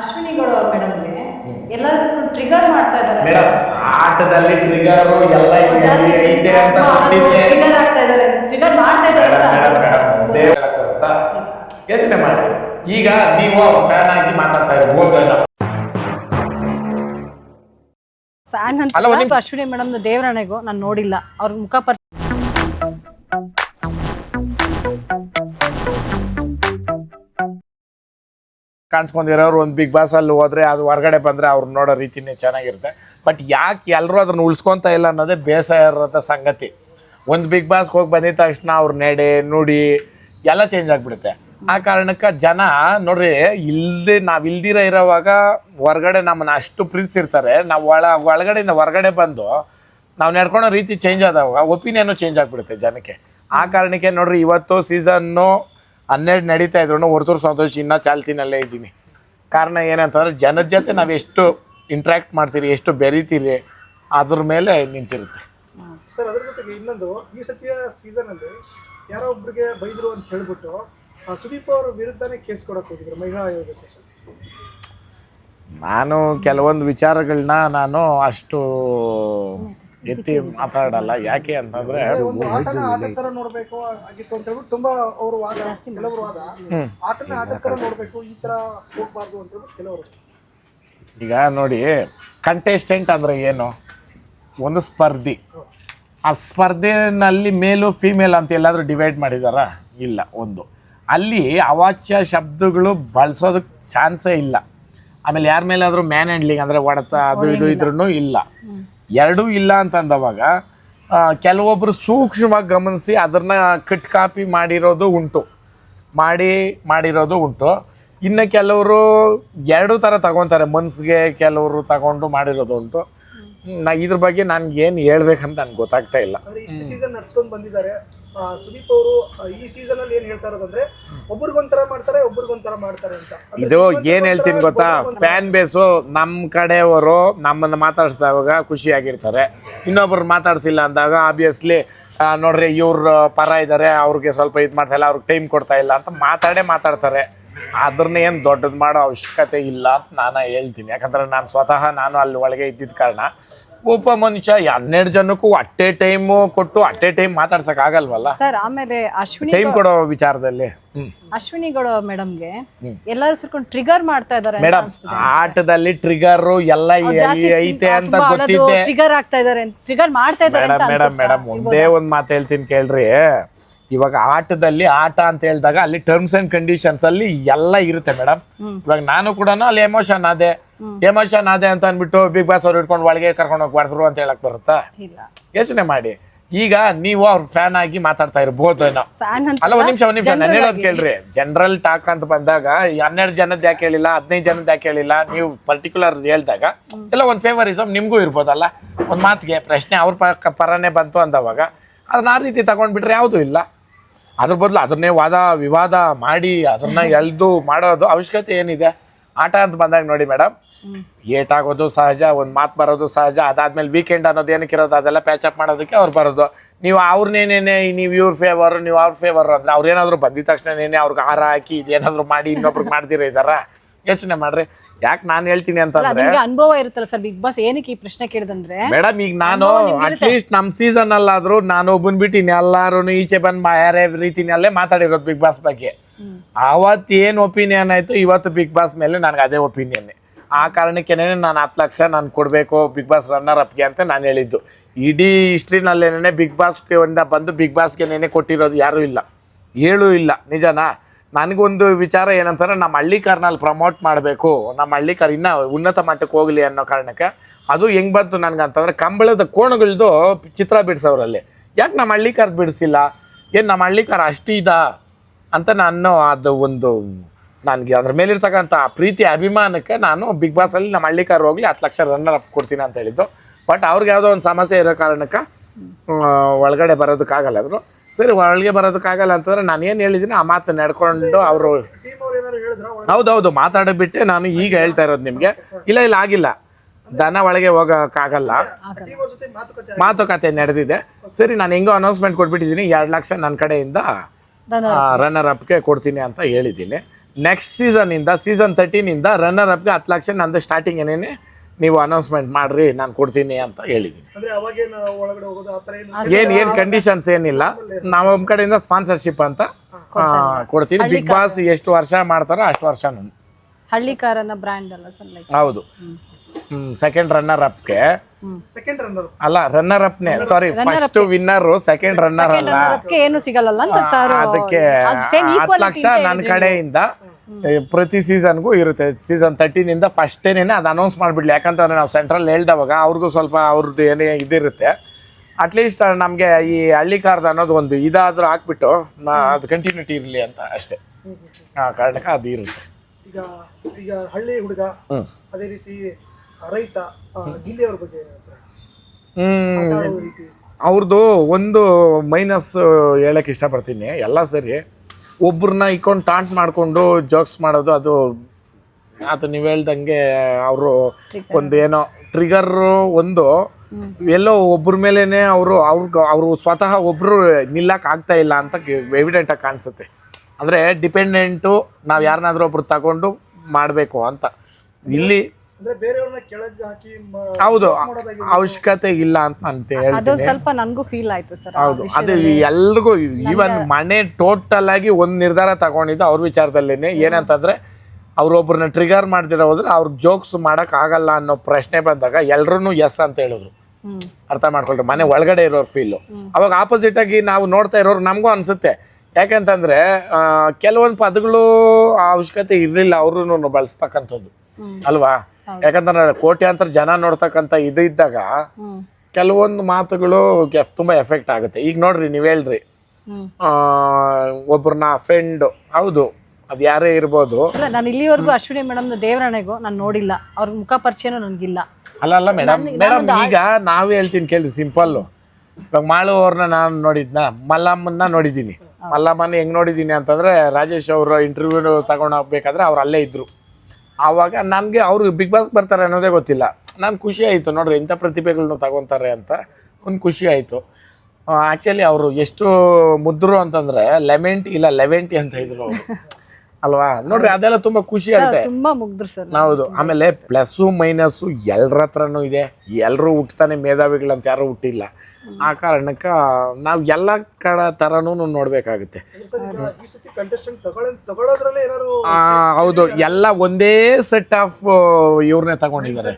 ಅಶ್ವಿನಿ ಗೌಡ ಮೇಡಮ್ಗೆ ಎಲ್ಲರೂ ಟ್ರಿಗರ್ ಮಾಡ್ತಾ ಇದ್ದಾರೆ. ಮೇಡಮ್ ಆಟದಲ್ಲಿ ಟ್ರಿಗರ್ ಎಲ್ಲ ಜಾಸ್ತಿ ಐತೆ ಅಂತ ಗೊತ್ತಿದೆ. ಟ್ರಿಗರ್ ಆಗ್ತಾ ಇದ್ದಾರೆ. ಟ್ರಿಗರ್ ಮಾಡ್ತಾ ಇದ್ದಾರೆ ಮೇಡಮ್ ಅಂತ ಮೇಡಮ್ ಮೇಡಮ್ ದೇವ್ರ ಹೇಳಕ್ ಬರುತ್ತಾ? ಯೋಚನೆ ಮಾಡಿ. ಈಗ ನೀವು ಫ್ಯಾನ್ ಆಗಿ ಮಾತಾಡ್ತಾ ಇರ್ಬೋದಲ್ಲ ಫ್ಯಾನ್ ಅಂತ ಅಲ್ಲ, ಒಂದ್ ನಿಮಿಷ. ಅಶ್ವಿನಿ ಮೇಡಮ್ ದೇವರಾಣೆಗೂ? ನಾನು ನೋಡಿಲ್ಲ. ಅವ್ರ ಮುಖ ಪರ್ ಕಾಣಿಸ್ಕೊಂಡಿರೋರು ಒಂದು ಬಿಗ್ ಬಾಸ್ ಅಲ್ಲಿ ಹೋದ್ರೆ ಅದು ಹೊರಗಡೆ ಬಂದ್ರೆ ಅವ್ರು ನೋಡೋ ರೀತಿನೇ ಚೆನ್ನಾಗಿರುತ್ತೆ. ಬಟ್ ಯಾಕೆ ಎಲ್ಲರೂ ಅದನ್ನ ಉಳಿಸ್ಕೊತಾ ಇಲ್ಲ ಅನ್ನೋದೇ ಬೇಸರ ಸಂಗತಿ. ಒಂದು ಬಿಗ್ ಬಾಸ್ಗೆ ಹೋಗಿ ಬಂದಿದ ತಕ್ಷಣ ಅವ್ರು ನಡೆ, ನುಡಿ ಎಲ್ಲ ಚೇಂಜ್ ಆಗಿಬಿಡುತ್ತೆ. ಆ ಕಾರಣಕ್ಕೆ ಜನ ನೋಡ್ರಿ ಇಲ್ಲದೆ ನಾವು ಇಲ್ದಿರ ಇರೋವಾಗ ಹೊರಗಡೆ ನಮ್ಮನ್ನ ಅಷ್ಟು ಪ್ರೀತಿಸಿರ್ತಾರೆ. ನಾವು ಒಳ, ಒಳಗಡೆಯಿಂದ ಹೊರಗಡೆ ಬಂದು ನಾವು ನಡ್ಕೊಳೋ ರೀತಿ ಚೇಂಜ್ ಆದಾಗ ಒಪಿನಿಯನ್ನು ಚೇಂಜ್ ಆಗಿಬಿಡುತ್ತೆ ಜನಕ್ಕೆ. ಆ ಕಾರಣಕ್ಕೆ ನೋಡ್ರಿ, ಇವತ್ತು ಸೀಸನ್ನು ಹನ್ನೆರಡು ನಡೀತಾ ಇದ್ರು ಹೊರತೂರು ಸಂತೋಷ ಇನ್ನೂ ಚಾಲ್ತಿನಲ್ಲೇ ಇದ್ದೀನಿ. ಕಾರಣ ಏನಂತಂದ್ರೆ ಜನರ ಜೊತೆ ನಾವು ಎಷ್ಟು ಇಂಟ್ರ್ಯಾಕ್ಟ್ ಮಾಡ್ತೀರಿ ಎಷ್ಟು ಬೆರೀತೀರಿ ಅದ್ರ ಮೇಲೆ ನಿಂತಿರುತ್ತೆ. ಸರ್ ಅದ್ರ ಜೊತೆಗೆ ಇನ್ನೊಂದು ಈ ಸತಿಯ ಸೀಸನಲ್ಲಿ ಯಾರೋ ಒಬ್ರಿಗೆ ಬೈದ್ರು ಅಂತ ಹೇಳ್ಬಿಟ್ಟು ಸುದೀಪ್ ಅವರ ವಿರುದ್ಧನೇ ಕೇಸ್ ಕೊಡಕ್ಕೆ ಹೋಗಿದ್ರು ಮಹಿಳಾ ಆಯೋಗಕ್ಕೆ ನಾನು ಕೆಲವೊಂದು ವಿಚಾರಗಳನ್ನ ನಾನು ಅಷ್ಟು ಎತ್ತಿ ಮಾತಾಡಲ್ಲ. ಯಾಕೆ ಅಂತಂದ್ರೆ ಒಂದು ಆಟನ ಆಟದ ತರ ನೋಡ್ಬೇಕು ಆಗಿತ್ತು ಅಂತ ಹೇಳ್ಬಿಟ್ಟು ತುಂಬಾ ಅವರು ವಾದ ಕೆಲವರು ವಾದ. ಆಟನ ಆಟದ ತರ ನೋಡ್ಬೇಕು ಈ ತರ ಹೋಗ್ಬಾರ್ದು ಅಂತ ಹೇಳ್ಬಿಟ್ಟು ಕೆಲವರು. ಈಗ ನೋಡಿ ಕಂಟೆಸ್ಟೆಂಟ್ ಅಂದ್ರೆ ಏನು? ಒಂದು ಸ್ಪರ್ಧಿ. ಆ ಸ್ಪರ್ಧೆನಲ್ಲಿ ಮೇಲು ಫೀಮೇಲ್ ಅಂತ ಎಲ್ಲಾದರೂ ಡಿವೈಡ್ ಮಾಡಿದಾರಾ? ಇಲ್ಲ ಒಂದು. ಅಲ್ಲಿ ಅವಾಚ್ಯ ಶಬ್ದಗಳು ಬಳಸೋದಕ್ಕೆ ಚಾನ್ಸೇ ಇಲ್ಲ. ಆಮೇಲೆ ಯಾರ ಮೇಲಾದರೂ ಮ್ಯಾನ್ ಹ್ಯಾಂಡ್ಲಿಂಗ್ ಅಂದರೆ ಹೊಡೆತ ಅದು ಇದು ಇದ್ರೂ ಇಲ್ಲ. ಎರಡೂ ಇಲ್ಲ ಅಂತಂದವಾಗ ಕೆಲವೊಬ್ಬರು ಸೂಕ್ಷ್ಮವಾಗಿ ಗಮನಿಸಿ ಅದನ್ನು ಕಟ್ ಕಾಪಿ ಮಾಡಿರೋದು ಉಂಟು. ಮಾಡಿ ಮಾಡಿರೋದು ಉಂಟು. ಇನ್ನು ಕೆಲವರು ಎರಡೂ ಥರ ತಗೊತಾರೆ ಮನ್ಸಿಗೆ ಕೆಲವರು ತಗೊಂಡು ಮಾಡಿರೋದು ಉಂಟು. ನಾ ಇದ್ರ ಬಗ್ಗೆ ನನಗೇನು ಏನು ಹೇಳ್ಬೇಕಂತ ನನಗೆ ಗೊತ್ತಾಗ್ತಾ ಇಲ್ಲ. ಸುದೀಪ್ ಅವರು ಈ ಸೀಸನ್ ಅಲ್ಲಿ ಏನ್ ಹೇಳ್ತಾ ಇರೋದಂದ್ರೆ ಒಬ್ರಿಗೊಂಥರ ಮಾಡ್ತಾರೆ ಒಬ್ರಿಗೊಂಥರ ಮಾಡ್ತಾರೆ ಅಂತ. ಇದು ಏನ್ ಏನು ಹೇಳ್ತೀನಿ ಗೊತ್ತಾ? ಫ್ಯಾನ್ ಬೇಸು ನಮ್ಮ ಕಡೆಯವರು ನಮ್ಮನ್ನು ಮಾತಾಡಿಸಿದಾಗ ಖುಷಿಯಾಗಿರ್ತಾರೆ ಇನ್ನೊಬ್ರು ಮಾತಾಡ್ಸಿಲ್ಲ ಅಂದಾಗ ಆಬ್ವಿಯಸ್ಲಿ ನೋಡ್ರಿ ಇವ್ರ ಪರ ಇದ್ದಾರೆ ಅವ್ರಿಗೆ ಸ್ವಲ್ಪ ಇದು ಮಾಡ್ತಾ ಇಲ್ಲ ಅವ್ರಿಗೆ ಟೈಮ್ ಕೊಡ್ತಾ ಇಲ್ಲ ಅಂತ ಮಾತಾಡೇ ಮಾತಾಡ್ತಾರೆ. ಅದ್ರನ್ನ ಏನು ದೊಡ್ಡದು ಮಾಡೋ ಅವಶ್ಯಕತೆ ಇಲ್ಲ ಅಂತ ನಾನು ಹೇಳ್ತೀನಿ. ಯಾಕಂದ್ರೆ ನಾನು ಸ್ವತಃ ನಾನು ಅಲ್ಲಿ ಒಳಗೆ ಇದ್ದಿದ್ದ ಕಾರಣ. ಒಬ್ಬ ಮನುಷ್ಯ ಹನ್ನೆರಡು ಜನಕ್ಕೂ ಅಟ್ಟೆ ಟೈಮ್ ಕೊಟ್ಟು ಅಟ್ಟೆ ಟೈಮ್ ಮಾತಾಡ್ಸೋಕ್ಕಾಗಲ್ವಲ್ಲ ಸರ್ ಆಮೇಲೆ ಅಶ್ವಿನಿ ಟೈಮ್ ಕೊಡೋ ವಿಚಾರದಲ್ಲಿ. ಅಶ್ವಿನಿ ಗೌಡ ಮೇಡಮ್ಗೆ ಎಲ್ಲರೂ ಸೇರ್ಕೊಂಡು ಟ್ರಿಗರ್ ಮಾಡ್ತಾ ಇದ್ದಾರೆ ಮೇಡಮ್ ಆಟದಲ್ಲಿ ಟ್ರಿಗರ್ ಎಲ್ಲ ಐತೆ ಅಂತ ಗೊತ್ತಿದ್ದೆ. ಟ್ರಿಗರ್ ಆಗ್ತಾ ಇದ್ದಾರೆ ಟ್ರಿಗರ್ ಮಾಡ್ತಾ ಅಂತ ಮೇಡಮ್ ಮೇಡಮ್ ಒಂದೇ ಒಂದ್ ಮಾತು ಹೇಳ್ತೀನಿ ಕೇಳ್ರಿ. ಇವಾಗ ಆಟದಲ್ಲಿ ಆಟ ಅಂತ ಹೇಳಿದಾಗ ಅಲ್ಲಿ ಟರ್ಮ್ಸ್ ಅಂಡ್ ಕಂಡೀಷನ್ಸ್ ಅಲ್ಲಿ ಎಲ್ಲ ಇರುತ್ತೆ ಮೇಡಮ್. ಇವಾಗ ನಾನು ಕೂಡ ಅಲ್ಲಿ ಎಮೋಷನ್ ಅದೇ. ಎಮೋಷನ್ ನಾದೆ ಅಂತ ಅಂದ್ಬಿಟ್ಟು ಬಿಗ್ ಬಾಸ್ ಅವ್ರು ಇಟ್ಕೊಂಡು ಒಳಗೆ ಕರ್ಕೊಂಡು ಹೋಗಿ ಬಾಡ್ಸ್ರು ಅಂತ ಹೇಳಕ್ ಬರುತ್ತಾ? ಯೋಚನೆ ಮಾಡಿ. ಈಗ ನೀವು ಅವ್ರ ಫ್ಯಾನ್ ಆಗಿ ಮಾತಾಡ್ತಾ ಇರಬಹುದು ಅಲ್ಲ ಒಂದ್ ನಿಮಿಷ ಒಂದ್ ನಿಮಿಷ ನಾನು ಹೇಳೋದು ಕೇಳ್ರಿ. ಜನರಲ್ ಟಾಕ್ ಅಂತ ಬಂದಾಗ ಹನ್ನೆರಡು ಜನದ ಯಾಕೆ ಹೇಳಿಲ್ಲ ಹದಿನೈದು ಜನದ ಯಾಕೆ ಹೇಳಿಲ್ಲ ನೀವು ಪರ್ಟಿಕ್ಯುಲರ್ ಹೇಳ್ದಾಗ ಎಲ್ಲ ಒಂದು ಫೇವರಿಸಮ್ ನಿಮ್ಗೂ ಇರ್ಬೋದಲ್ಲ. ಒಂದು ಮಾತಿಗೆ ಪ್ರಶ್ನೆ ಅವ್ರ ಪರನೇ ಬಂತು ಅಂದವಾಗ ಅದನ್ನ ಆ ರೀತಿ ತಗೊಂಡ್ಬಿಟ್ರೆ ಯಾವುದೂ ಇಲ್ಲ. ಅದ್ರ ಬದಲು ಅದನ್ನೇ ವಾದ ವಿವಾದ ಮಾಡಿ ಅದನ್ನ ಎಲ್ದು ಮಾಡೋದು ಅವಶ್ಯಕತೆ ಏನಿದೆ? ಆಟ ಅಂತ ಬಂದಾಗ ನೋಡಿ ಮೇಡಮ್ ಏಟ್ ಆಗೋದು ಸಹಜ ಒಂದು ಮಾತು ಬರೋದು ಸಹಜ ಅದಾದ್ಮೇಲೆ ವೀಕೆಂಡ್ ಅನ್ನೋದು ಏನಕ್ಕೆ ಇರೋದು ಅದೆಲ್ಲ ಪ್ಯಾಚಪ್ ಮಾಡೋದಕ್ಕೆ ಅವ್ರು ಬರೋದು. ನೀವು ಅವ್ರನ್ನೇನೇನೆ ನೀವು ಇವ್ರ ಫೇವರ್ ನೀವು ಅವ್ರ ಫೇವರ್ ಅಂದ್ರೆ ಅವ್ರೇನಾದರೂ ಬಂದಿದ ತಕ್ಷಣನೇ ಅವ್ರಿಗೆ ಹಾರ ಹಾಕಿ ಇದೇನಾದರೂ ಮಾಡಿ ಇನ್ನೊಬ್ರಿಗೆ ಮಾಡ್ತೀರ ಇದಾರ? ಯೋಚನೆ ಮಾಡ್ರಿ. ಯಾಕೆ ನಾನು ಹೇಳ್ತೀನಿ ಅಂತಂದ್ರೆ ಅನುಭವ ಇರುತ್ತಲ್ಲ ಸರ್ ಬಿಗ್ ಬಾಸ್ ಏನಕ್ಕೆ ಈ ಪ್ರಶ್ನೆ ಕೇಳಿದಂದ್ರೆ? ಮೇಡಮ್ ಈಗ ನಾನು ಅಟ್ಲೀಸ್ಟ್ ನಮ್ಮ ಸೀಸನ್ ಅಲ್ಲಾದ್ರೂ ನಾನು ಒಬ್ಬನ್ ಬಿಟ್ಟು ಎಲ್ಲಾರು ಈಚೆ ಬಂದು ಬೇರೆ ರೀತಿನಲ್ಲೇ ಮಾತಾಡಿರೋದು ಬಿಗ್ ಬಾಸ್ ಬಗ್ಗೆ. ಅವತ್ತು ಏನು ಒಪಿನಿಯನ್ ಆಯ್ತು ಇವತ್ತು ಬಿಗ್ ಬಾಸ್ ಮೇಲೆ ನನಗೆ ಅದೇ ಒಪಿನಿಯನ್ ಆ ಕಾರಣಕ್ಕೇನೆ ನಾನು ಹತ್ತು ಲಕ್ಷ ನಾನು ಕೊಡಬೇಕು ಬಿಗ್ ಬಾಸ್ ರನ್ನರ್ ಅಪ್ಗೆ ಅಂತ ನಾನು ಹೇಳಿದ್ದು. ಇಡೀ ಹಿಸ್ಟ್ರಿನಲ್ಲೇನೆ ಬಿಗ್ ಬಾಸ್ ಒಂದ ಬಂದು ಬಿಗ್ ಬಾಸ್ಗೆ ನೆನೆ ಕೊಟ್ಟಿರೋದು ಯಾರೂ ಇಲ್ಲ. ಹೇಳೂ ಇಲ್ಲ. ನಿಜನಾ? ನನಗೊಂದು ವಿಚಾರ ಏನಂತಂದ್ರೆ ನಮ್ಮ ಹಳ್ಳಿಕಾರ್ನಲ್ಲಿ ಪ್ರಮೋಟ್ ಮಾಡಬೇಕು. ನಮ್ಮ ಹಳ್ಳಿಕಾರ್ ಇನ್ನೂ ಉನ್ನತ ಮಟ್ಟಕ್ಕೆ ಹೋಗಲಿ ಅನ್ನೋ ಕಾರಣಕ್ಕೆ ಅದು ಹೆಂಗೆ ಬಂತು ನನಗಂತಂದ್ರೆ ಕಂಬಳದ ಕೋಣಗಳದು ಚಿತ್ರ ಬಿಡಿಸೋರಲ್ಲಿ. ಯಾಕೆ ನಮ್ಮ ಹಳ್ಳಿಕಾರ್ ಬಿಡಿಸಿಲ್ಲ? ಏನು ನಮ್ಮ ಹಳ್ಳಿಕಾರ ಅಷ್ಟು ಇದಾ? ಅಂತ ನಾನು ಅದು ಒಂದು ನನಗೆ ಅದ್ರ ಮೇಲಿರ್ತಕ್ಕಂಥ ಪ್ರೀತಿ ಅಭಿಮಾನಕ್ಕೆ ನಾನು ಬಿಗ್ ಬಾಸಲ್ಲಿ ನಮ್ಮ ಹಳ್ಳಿಕಾರ ಹೋಗಲಿ ಹತ್ತು ಲಕ್ಷ ರನ್ನರ್ ಅಪ್ ಕೊಡ್ತೀನಿ ಅಂತ ಹೇಳಿದ್ದು. ಬಟ್ ಅವ್ರಿಗೆ ಯಾವುದೋ ಒಂದು ಸಮಸ್ಯೆ ಇರೋ ಕಾರಣಕ್ಕೆ ಒಳಗಡೆ ಬರೋದಕ್ಕಾಗಲ್ಲ ಅದ್ರು ಸರಿ ಒಳಗೆ ಬರೋದಕ್ಕಾಗಲ್ಲ ಅಂತಂದ್ರೆ ನಾನು ಏನು ಹೇಳಿದ್ದೀನಿ ಆ ಮಾತು ನಡ್ಕೊಂಡು ಅವರು ಹೌದೌದು ಮಾತಾಡಬಿಟ್ಟೆ ನಾನು ಈಗ ಹೇಳ್ತಾ ಇರೋದು ನಿಮಗೆ. ಇಲ್ಲ ಇಲ್ಲ ಆಗಿಲ್ಲ. ದನ ಒಳಗೆ ಹೋಗೋಕ್ಕಾಗಲ್ಲ. ಮಾತುಕತೆ ನಡೆದಿದೆ. ಸರಿ ನಾನು ಹೆಂಗೋ ಅನೌನ್ಸ್ಮೆಂಟ್ ಕೊಟ್ಬಿಟ್ಟಿದ್ದೀನಿ ಎರಡು ಲಕ್ಷ ನನ್ನ ಕಡೆಯಿಂದ ರನ್ನರ್ ಅಪ್ಗೆ ಕೊಡ್ತೀನಿ ಅಂತ ಹೇಳಿದ್ದೀನಿ ನೆಕ್ಸ್ಟ್ ಸೀಸನಿಂದ ಸೀಸನ್ ತರ್ಟೀನಿಂದ ರನ್ನರ್ ಅಪ್ಗೆ ಹತ್ತು ಲಕ್ಷ ನಂದು ಸ್ಟಾರ್ಟಿಂಗ್ ಏನೇನೆ ನೀವು ಅನೌನ್ಸ್ಮೆಂಟ್ ಮಾಡ್ರಿ ನಾನು ಕೊಡ್ತೀನಿ ಅಂತ ಹೇಳಿದ್ದೀನಿ ಅಂದ್ರೆ ಅವಾಗೇನು ಒಳಗಡೆ ಹೋಗೋದು ಆ ಥರ ಏನು ಏನು ಏನು ಕಂಡೀಷನ್ಸ್ ಏನಿಲ್ಲ. ನಾವು ನಮ್ಮ ಕಡೆಯಿಂದ ಸ್ಪಾನ್ಸರ್ಶಿಪ್ ಅಂತ ಆ, ಕೊಡ್ತೀನಿ. ಬಿಗ್ ಬಾಸ್ ಎಷ್ಟು ವರ್ಷ ಮಾಡ್ತಾರೋ ಅಷ್ಟು ವರ್ಷ ನಾನು ಹಳ್ಳಿ ಕಾರನ್ನ ಬ್ರ್ಯಾಂಡ್ ಅಲ್ಲ ಸರ್ ಲೈಕ್ ಹೌದು. ಸೆಕೆಂಡ್ ರನ್ನರ್ ಅಪ್ಗೆ ಸೆಕೆಂಡ್ ರನ್ನರ್ ಅಲ್ಲ runner Apne sorry first winner second runner ಅಲ್ಲ. ಏನು ಸಿಗಲ್ಲ ಅಂತ ಸರ್ ಅದಕ್ಕೆ ಹತ್ತು ಲಕ್ಷ ನನ್ನ ಕಡೆಯಿಂದ ಪ್ರತಿ ಸೀಸನ್ಗೂ ಇರುತ್ತೆ. ಸೀಸನ್ ತರ್ಟೀನಿಂದ ಫಸ್ಟೇನೇನೆ ಅದು ಅನೌನ್ಸ್ ಮಾಡಿಬಿಡ್ಲಿ. ಯಾಕಂತಂದ್ರೆ ನಾವು ಸೆಂಟ್ರಲ್ ಹೇಳ್ದವಾಗ ಅವ್ರಿಗೂ ಸ್ವಲ್ಪ ಅವ್ರದ್ದು ಏನೇ ಇದಿರುತ್ತೆ. ಅಟ್ಲೀಸ್ಟ್ ನಮಗೆ ಈ ಹಳ್ಳಿ ಕಾರ್ದು ಅನ್ನೋದು ಒಂದು ಇದಾದರೂ ಹಾಕ್ಬಿಟ್ಟು ನಾ ಅದು ಕಂಟಿನ್ಯೂಟಿ ಇರಲಿ ಅಂತ ಅಷ್ಟೇ. ಆ ಕಾರಣಕ್ಕೆ ಅದು ಇರುತ್ತೆ. ಈಗ ಈಗ ಹಳ್ಳಿ ಹುಡುಗ ಅದೇ ರೀತಿ ರೈತ ಗಿಲ್ಲಿ ಅವ್ರ ಬಗ್ಗೆ ಏನ್ ಹೇಳ್ತಾರೆ? ಹ್ಮ್. ಆಟ ಆಡೋ ರೀತಿ. ಅವ್ರದ್ದು ಒಂದು ಮೈನಸ್ ಹೇಳಕ್ಕೆ ಇಷ್ಟಪಡ್ತೀನಿ. ಎಲ್ಲ ಸರಿ. ಒಬ್ಬರನ್ನ ಇಕ್ಕೊಂಡು ಟಾಂಟ್ ಮಾಡಿಕೊಂಡು ಜೋಕ್ಸ್ ಮಾಡೋದು ಅದು ಅದು ನೀವು ಹೇಳ್ದಂಗೆ ಅವರು ಒಂದು ಏನೋ ಟ್ರಿಗರು ಒಂದು. ಎಲ್ಲೋ ಒಬ್ಬರ ಮೇಲೇ ಅವರು ಅವ್ರಿಗೆ ಅವರು ಸ್ವತಃ ಒಬ್ಬರು ನಿಲ್ಲಕ್ಕೆ ಆಗ್ತಾ ಇಲ್ಲ ಅಂತ ಎವಿಡೆಂಟಾಗಿ ಕಾಣಿಸುತ್ತೆ. ಅಂದರೆ ಡಿಪೆಂಡೆಂಟು ನಾವು ಯಾರನ್ನಾದ್ರೂ ಒಬ್ರು ತಗೊಂಡು ಮಾಡಬೇಕು ಅಂತ. ಇಲ್ಲಿ ಅಂದ್ರೆ ಬೇರೆಯವ್ರನ್ನ ಕೆಳಗೆ ಹಾಕಿ ಹೌದು ಅವಶ್ಯಕತೆ ಇಲ್ಲ ಅಂತ ನಾನು ಅದೊಂದು ಸ್ವಲ್ಪ ನನಗೂ ಫೀಲ್ ಆಯ್ತು ಸರ್ ಹೌದು ಅದು ಎಲ್ರಿಗೂ ಈವನ್ ಮನೆ ಟೋಟಲ್ ಆಗಿ ಒಂದು ನಿರ್ಧಾರ ತಗೊಂಡಿದ್ದು ಅವ್ರ ವಿಚಾರದಲ್ಲೇನೆ. ಏನಂತಂದ್ರೆ ಅವ್ರೊಬ್ರನ್ನ ಟ್ರಿಗರ್ ಮಾಡ್ದಿರ ಹೋದ್ರೆ ಅವ್ರ ಜೋಕ್ಸ್ ಮಾಡಕ್ ಆಗಲ್ಲ ಅನ್ನೋ ಪ್ರಶ್ನೆ ಬಂದಾಗ ಎಲ್ರೂ ಎಸ್ ಅಂತ ಹೇಳಿದ್ರು. ಅರ್ಥ ಮಾಡ್ಕೊಳ್ರಿ ಮನೆ ಒಳಗಡೆ ಇರೋರ್ ಫೀಲು ಅವಾಗ ಆಪೋಸಿಟ್ ಆಗಿ ನಾವು ನೋಡ್ತಾ ಇರೋರು ನಮಗೂ ಅನ್ಸುತ್ತೆ. ಯಾಕಂತಂದ್ರೆ ಕೆಲವೊಂದು ಪದಗಳು ಅವಶ್ಯಕತೆ ಇರಲಿಲ್ಲ ಅವ್ರೂ ಬಳಸ್ತಕ್ಕಂಥದ್ದು ಅಲ್ವಾ? ಯಾಕಂದ್ರೆ ಕೋಟ್ಯಾಂತರ ಜನ ನೋಡ್ತಕ್ಕಂಥ ಇದು ಇದ್ದಾಗ ಕೆಲವೊಂದು ಮಾತುಗಳು ತುಂಬಾ ಎಫೆಕ್ಟ್ ಆಗುತ್ತೆ. ಈಗ ನೋಡ್ರಿ ನೀವು ಹೇಳ್ರಿ. ಒಬ್ಬರನ್ನ ಫ್ರೆಂಡ್ ಹೌದು ಅದು ಯಾರೇ ಇರ್ಬೋದು. ನಾನು ಇಲ್ಲಿವರೆಗೂ ಅಶ್ವಿನಿ ಮೇಡಮ್ ದೇವರಾಣೆಗೂ ನಾನು ನೋಡಿಲ್ಲ. ಅವ್ರ ಮುಖ ಪರಿಚಯನೂ ನನಗಿಲ್ಲ. ಅಲ್ಲ ಅಲ್ಲ ಮೇಡಮ್ ಮೇಡಮ್ ಈಗ ನಾವೇ ಹೇಳ್ತೀನಿ ಕೇಳಿ ಸಿಂಪಲ್ ಇವಾಗ ಮಾಳು ಅವ್ರನ್ನ ನಾನು ನೋಡಿದ್ನ ಮಲ್ಲಮ್ಮನ್ನ ನೋಡಿದ್ದೀನಿ. ಮಲ್ಲಮ್ಮನ ಹೆಂಗ್ ನೋಡಿದ್ದೀನಿ ಅಂತಂದ್ರೆ ರಾಜೇಶ್ ಅವರು ಇಂಟರ್ವ್ಯೂ ತಗೊಂಡು ಹೋಗ್ಬೇಕಾದ್ರೆ ಅವ್ರು ಅಲ್ಲೇ ಇದ್ರು. ಆವಾಗ ನನಗೆ ಅವರು ಬಿಗ್ ಬಾಸ್ ಬರ್ತಾರೆ ಅನ್ನೋದೇ ಗೊತ್ತಿಲ್ಲ. ನಾನು ಖುಷಿ ಆಯಿತು. ನೋಡ್ರಿ, ಇಂಥ ಪ್ರತಿಭೆಗಳನ್ನ ತಗೊತಾರೆ ಅಂತ ಒಂದು ಖುಷಿ ಆಯಿತು. ಆ್ಯಕ್ಚುಲಿ ಅವರು ಎಷ್ಟು ಮುದ್ರು ಅಂತಂದರೆ ಲೆಮೆಂಟಿ ಇಲ್ಲ ಲೆವೆಂಟಿ ಅಂತ ಇದ್ರು ಅವರು. ಅಲ್ವಾ? ನೋಡ್ರಿ ಅದೆಲ್ಲ ತುಂಬಾ ಖುಷಿ ಆಗುತ್ತೆ. ತುಂಬಾ ಮುಗ್ದ್ರು ಸರ್ ಹೌದು. ಆಮೇಲೆ ಪ್ಲಸ್ಸು ಮೈನಸ್ಸು ಎಲ್ಲರ ಹತ್ರನೂ ಇದೆ. ಎಲ್ಲರೂ ಹುಟ್ತಾನೆ ಮೇಧಾವಿಗಳಂತ ಯಾರು ಹುಟ್ಟಿಲ್ಲ. ಆ ಕಾರಣಕ್ಕೆ ನಾವು ಎಲ್ಲ ಕಡ ತರನು ನೋಡ್ಬೇಕಾಗುತ್ತೆ. ಹೌದು. ಎಲ್ಲ ಒಂದೇ ಸೆಟ್ ಆಫ್ ಇವ್ರನ್ನೇ ತಗೊಂಡಿದ್ದಾರೆ.